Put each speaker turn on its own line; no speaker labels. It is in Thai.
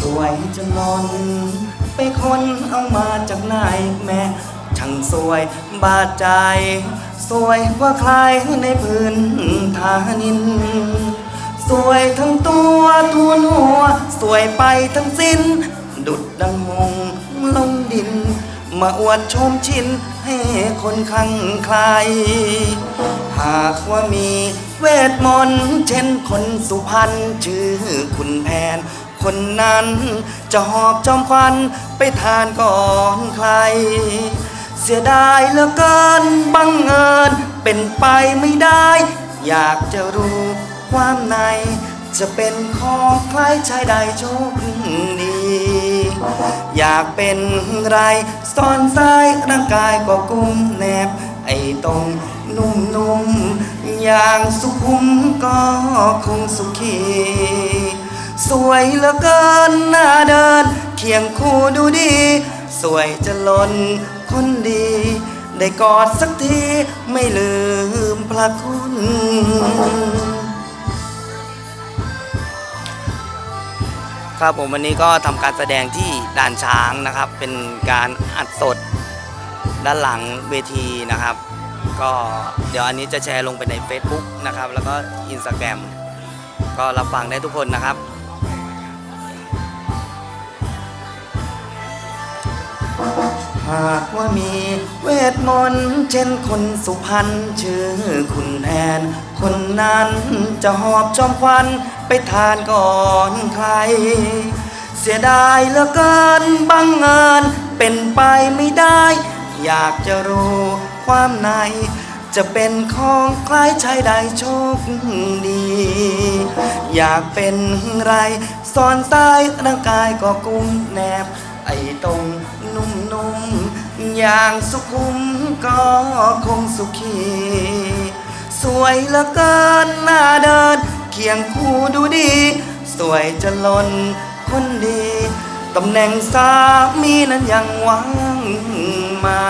สวยจนล้นไปคนเอามาจากไหนแม่ช่างสวยบาดใจ สวยกว่าใครในพื้นฐานิน สวยทั้งตัวทุนหัว สวยไปทั้งสิ้น ดุดดังมงลงดิน มาอวดชมชินให้คนข้างใคร หากว่ามีเวทมนต์เช่นคนสุพรรณชื่อคุณแผน คนนั้นจะหอบจอมควันไปทานก่อนใคร เสียดายเหลือเกินบังเอิญเป็นไปไม่ได้ อยากจะรู้ความใน จะเป็นของใครชายใดโชคดีอยากเป็นไร ซ่อนสายร่างกายก็กุมแนบ ไอ้ตรงนุ่มๆอย่างสุขุมก็คงสุขี สวยเหลือเกินหน้าเดิน เคียงคู่ดูดี สวยจะล้นคนดี ได้กอดสักทีไม่ลืมพระคุณ ครับผมวันนี้ก็ทำการแสดงที่ด่านช้างนะครับ เป็นการอัดสดด้านหลังเวทีนะครับ ก็เดี๋ยวอันนี้จะแชร์ลงไปใน Facebook นะครับ แล้วก็ Instagram ก็รับฟังได้ทุกคนนะครับ หากว่ามีเวทมนต์เช่นคนสุพรรณชื่อคุณแทนคนนั้นจะหอบจอมควันไปทานก่อนใคร เสียดายเหลือเกินบังเอิญเป็นไปไม่ได้ อยากจะรู้ความใน จะเป็นของใครชายใดโชคดี อยากเป็นไรซ่อนใต้ร่างกายก็กุ้มแนบ ไอ้ตรง อย่างสุขุมก็คงสุขี สวยเหลือเกินหน้าเดิน เคียงคู่ดูดี สวยจะล้นคนดีตำแหน่งสามีนั้นยังว่างไม่